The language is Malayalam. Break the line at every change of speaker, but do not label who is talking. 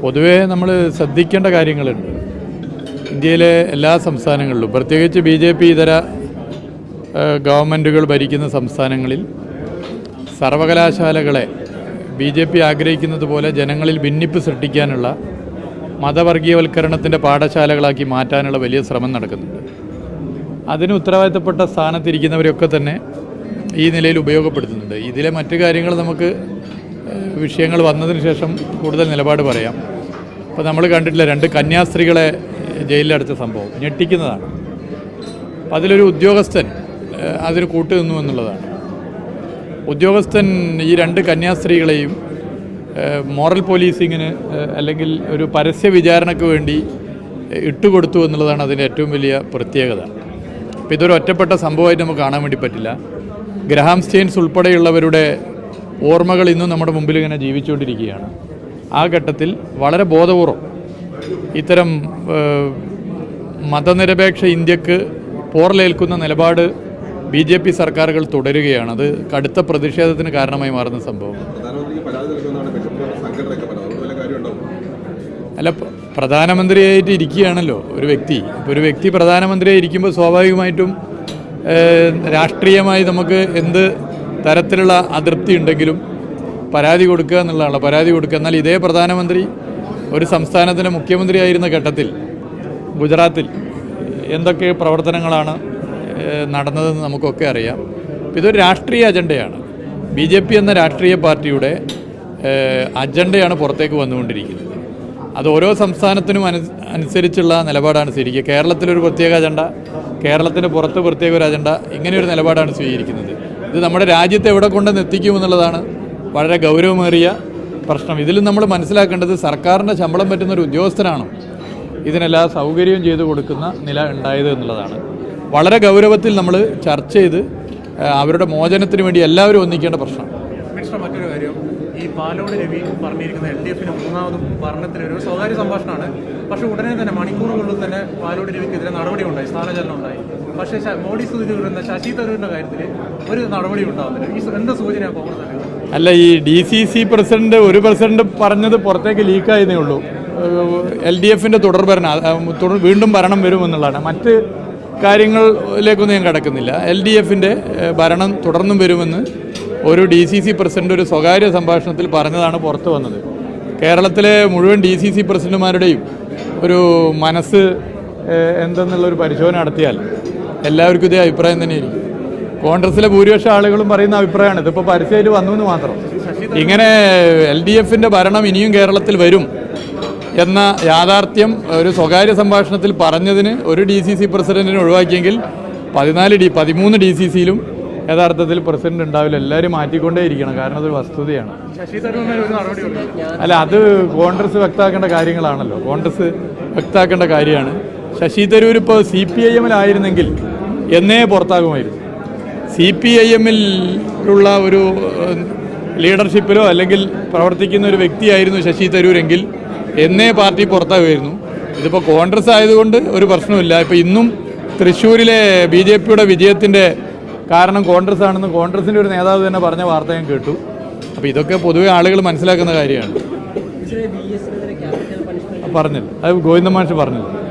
പൊതുവേ നമ്മൾ ശ്രദ്ധിക്കേണ്ട കാര്യങ്ങളുണ്ട്. ഇന്ത്യയിലെ എല്ലാ സംസ്ഥാനങ്ങളിലും പ്രത്യേകിച്ച് ബി ജെ പി ഇതര ഗവൺമെന്റുകൾ ഭരിക്കുന്ന സംസ്ഥാനങ്ങളിൽ സർവകലാശാലകളെ ബി ജെ പി ആഗ്രഹിക്കുന്നത് പോലെ ജനങ്ങളിൽ ഭിന്നിപ്പ് സൃഷ്ടിക്കാനുള്ള മതവർഗീയവൽക്കരണത്തിന്റെ പാഠശാലകളാക്കി മാറ്റാനുള്ള വലിയ ശ്രമം നടക്കുന്നുണ്ട്. അതിന് ഉത്തരവാദിത്തപ്പെട്ട സ്ഥാനത്തിരിക്കുന്നവരൊക്കെ തന്നെ ഈ നിലയിൽ ഉപയോഗപ്പെടുത്തുന്നുണ്ട്. ഇതിലെ മറ്റു കാര്യങ്ങൾ നമുക്ക് വിഷയങ്ങൾ വന്നതിന് ശേഷം കൂടുതൽ നിലപാട് പറയാം. അപ്പോൾ നമ്മൾ കണ്ടിട്ടില്ല രണ്ട് കന്യാസ്ത്രീകളെ ജയിലിലടച്ച സംഭവം. ഞെട്ടിക്കുന്നതാണ്. അതിലൊരു ഉദ്യോഗസ്ഥൻ അതിന് കൂട്ടുനിന്നു എന്നുള്ളതാണ്. ഉദ്യോഗസ്ഥൻ ഈ രണ്ട് കന്യാസ്ത്രീകളെയും മോറൽ പോലീസിങ്ങിന് അല്ലെങ്കിൽ ഒരു പരസ്യ വിചാരണയ്ക്ക് വേണ്ടി ഇട്ടുകൊടുത്തു എന്നുള്ളതാണ് അതിന്റെ ഏറ്റവും വലിയ പ്രത്യേകത. അപ്പോൾ ഇതൊരു ഒറ്റപ്പെട്ട സംഭവമായിട്ട് നമുക്ക് കാണാൻ വേണ്ടി പറ്റില്ല. ഗ്രഹാം സ്റ്റെയിൻസ് ഉൾപ്പെടെയുള്ളവരുടെ ഓർമ്മകൾ ഇന്നും നമ്മുടെ മുമ്പിൽ ഇങ്ങനെ ജീവിച്ചുകൊണ്ടിരിക്കുകയാണ്. ആ ഘട്ടത്തിൽ വളരെ ബോധപൂർവം ഇത്തരം മതനിരപേക്ഷ ഇന്ത്യയ്ക്ക് പോറലേൽക്കുന്ന നിലപാട് ബി ജെ പി സർക്കാരുകൾ തുടരുകയാണ്. അത് കടുത്ത പ്രതിഷേധത്തിന് കാരണമായി മാറുന്ന സംഭവം. അല്ല പ്രധാനമന്ത്രിയായിട്ട് ഇരിക്കുകയാണല്ലോ ഒരു വ്യക്തി. ഒരു വ്യക്തി പ്രധാനമന്ത്രിയായി ഇരിക്കുമ്പോൾ സ്വാഭാവികമായിട്ടും രാഷ്ട്രീയമായി നമുക്ക് എന്ത് തരത്തിലുള്ള അതൃപ്തി ഉണ്ടെങ്കിലും പരാതി കൊടുക്കുക എന്നുള്ളതാണ്. പരാതി കൊടുക്കുക. എന്നാൽ ഇതേ പ്രധാനമന്ത്രി ഒരു സംസ്ഥാനത്തിന്റെ മുഖ്യമന്ത്രിയായിരുന്ന ഘട്ടത്തിൽ ഗുജറാത്തിൽ എന്തൊക്കെ പ്രവർത്തനങ്ങളാണ് നടന്നതെന്ന് നമുക്കൊക്കെ അറിയാം. ഇതൊരു രാഷ്ട്രീയ അജണ്ടയാണ്. ബി ജെ പി എന്ന രാഷ്ട്രീയ പാർട്ടിയുടെ അജണ്ടയാണ് പുറത്തേക്ക് വന്നുകൊണ്ടിരിക്കുന്നത്. അത് ഓരോ സംസ്ഥാനത്തിനും അനു അനുസരിച്ചുള്ള നിലപാടാണ് സ്വീകരിക്കുക. കേരളത്തിലൊരു പ്രത്യേക അജണ്ട കേരളത്തിന് പുറത്ത് പ്രത്യേക ഒരു അജണ്ട ഇങ്ങനെയൊരു നിലപാടാണ് സ്വീകരിക്കുന്നത്. ഇത് നമ്മുടെ രാജ്യത്തെ എവിടെ കൊണ്ടെന്ന് എത്തിക്കുമെന്നുള്ളതാണ് വളരെ ഗൗരവമേറിയ പ്രശ്നം. ഇതിലും നമ്മൾ മനസ്സിലാക്കേണ്ടത് സർക്കാരിന്റെ ശമ്പളം പറ്റുന്ന ഒരു ഉദ്യോഗസ്ഥനാണോ ഇതിനെല്ലാ സൗകര്യവും ചെയ്തു കൊടുക്കുന്ന നില ഉണ്ടായത് എന്നുള്ളതാണ്. വളരെ ഗൗരവത്തിൽ നമ്മൾ ചർച്ച ചെയ്ത് അവരുടെ മോചനത്തിന് വേണ്ടി എല്ലാവരും ഒന്നിക്കേണ്ട പ്രശ്നം.
മറ്റൊരു കാര്യം. ഈ പാലോട് രവി പറഞ്ഞിരിക്കുന്ന എൽ ഡി എഫിന് മൂന്നാമതും ഭരണത്തിന് ഒരു സ്വകാര്യ സംഭാഷണമാണ്. പക്ഷേ ഉടനെ തന്നെ മണിക്കൂറുകളിൽ തന്നെ പാലോട് രവിക്കെതിരെ നടപടി ഉണ്ടായി സ്ഥാനചലനം ഉണ്ടായി. പക്ഷേ മോഡി വരുന്ന ശശി തരൂരിന്റെ കാര്യത്തിൽ ഒരു നടപടി ഉണ്ടാവുന്നില്ല ഈ എന്താ സൂചനയാണ് കോൺഗ്രസ്
അല്ല ഈ ഡി സി സി പ്രസിഡന്റ് ഒരു പ്രസിഡന്റ് പറഞ്ഞത് പുറത്തേക്ക് ലീക്കായതേ ഉള്ളൂ. എൽ ഡി എഫിന്റെ തുടർ ഭരണം വീണ്ടും ഭരണം വരുമെന്നുള്ളതാണ്. മറ്റ് കാര്യങ്ങളിലേക്കൊന്നും ഞാൻ കിടക്കുന്നില്ല. എൽ ഡി എഫിന്റെ ഭരണം തുടർന്നും വരുമെന്ന് ഒരു ഡി സി സി പ്രസിഡന്റ് ഒരു സ്വകാര്യ സംഭാഷണത്തിൽ പറഞ്ഞതാണ് പുറത്തു വന്നത്. കേരളത്തിലെ മുഴുവൻ ഡി സി സി പ്രസിഡന്റുമാരുടെയും ഒരു മനസ്സ് എന്തെന്നുള്ളൊരു പരിശോധന നടത്തിയാൽ എല്ലാവർക്കും ഇതേ അഭിപ്രായം തന്നെയായിരിക്കും. കോൺഗ്രസിലെ ഭൂരിപക്ഷം ആളുകളും പറയുന്ന അഭിപ്രായമാണ്. ഇതിപ്പോൾ പരസ്യമായിട്ട് വന്നു എന്ന് മാത്രം. ഇങ്ങനെ എൽ ഡി എഫിന്റെ ഭരണം ഇനിയും കേരളത്തിൽ വരും എന്ന യാഥാർത്ഥ്യം ഒരു സ്വകാര്യ സംഭാഷണത്തിൽ പറഞ്ഞതിന് ഒരു ഡി സി സി പ്രസിഡന്റിനെ ഒഴിവാക്കിയെങ്കിൽ പതിനാല് ഡി പതിമൂന്ന് ഡി സി സിയിലും യഥാർത്ഥത്തിൽ പ്രസിഡന്റ് ഉണ്ടാവില്ല. എല്ലാവരും മാറ്റിക്കൊണ്ടേ ഇരിക്കണം. കാരണം അതൊരു വസ്തുതയാണ്. അല്ല അത് കോൺഗ്രസ് വ്യക്തമാക്കേണ്ട കാര്യങ്ങളാണല്ലോ. കോൺഗ്രസ് വ്യക്തമാക്കേണ്ട കാര്യമാണ്. ശശി തരൂർ ഇപ്പോൾ സി പി ഐ എമ്മിലായിരുന്നെങ്കിൽ എന്നേ പുറത്താകുമായിരുന്നു. സി പി ഐ എമ്മിലുള്ള ഒരു ലീഡർഷിപ്പിലോ അല്ലെങ്കിൽ പ്രവർത്തിക്കുന്ന ഒരു വ്യക്തിയായിരുന്നു ശശി തരൂരെങ്കിൽ എന്നേ പാർട്ടി പുറത്താകുമായിരുന്നു. ഇതിപ്പോൾ കോൺഗ്രസ് ആയതുകൊണ്ട് ഒരു പ്രശ്നമില്ല ഇപ്പോൾ ഇന്നും തൃശ്ശൂരിലെ ബി ജെ പിയുടെ വിജയത്തിന്റെ കാരണം കോൺഗ്രസ് ആണെന്ന് കോൺഗ്രസിന്റെ ഒരു നേതാവ് തന്നെ പറഞ്ഞ വാർത്ത ഞാൻ കേട്ടു. അപ്പോൾ ഇതൊക്കെ പൊതുവെ ആളുകൾ മനസ്സിലാക്കുന്ന കാര്യമാണ്. പറഞ്ഞില്ല. അത് ഗോവിന്ദ മാഷ് പറഞ്ഞില്ല.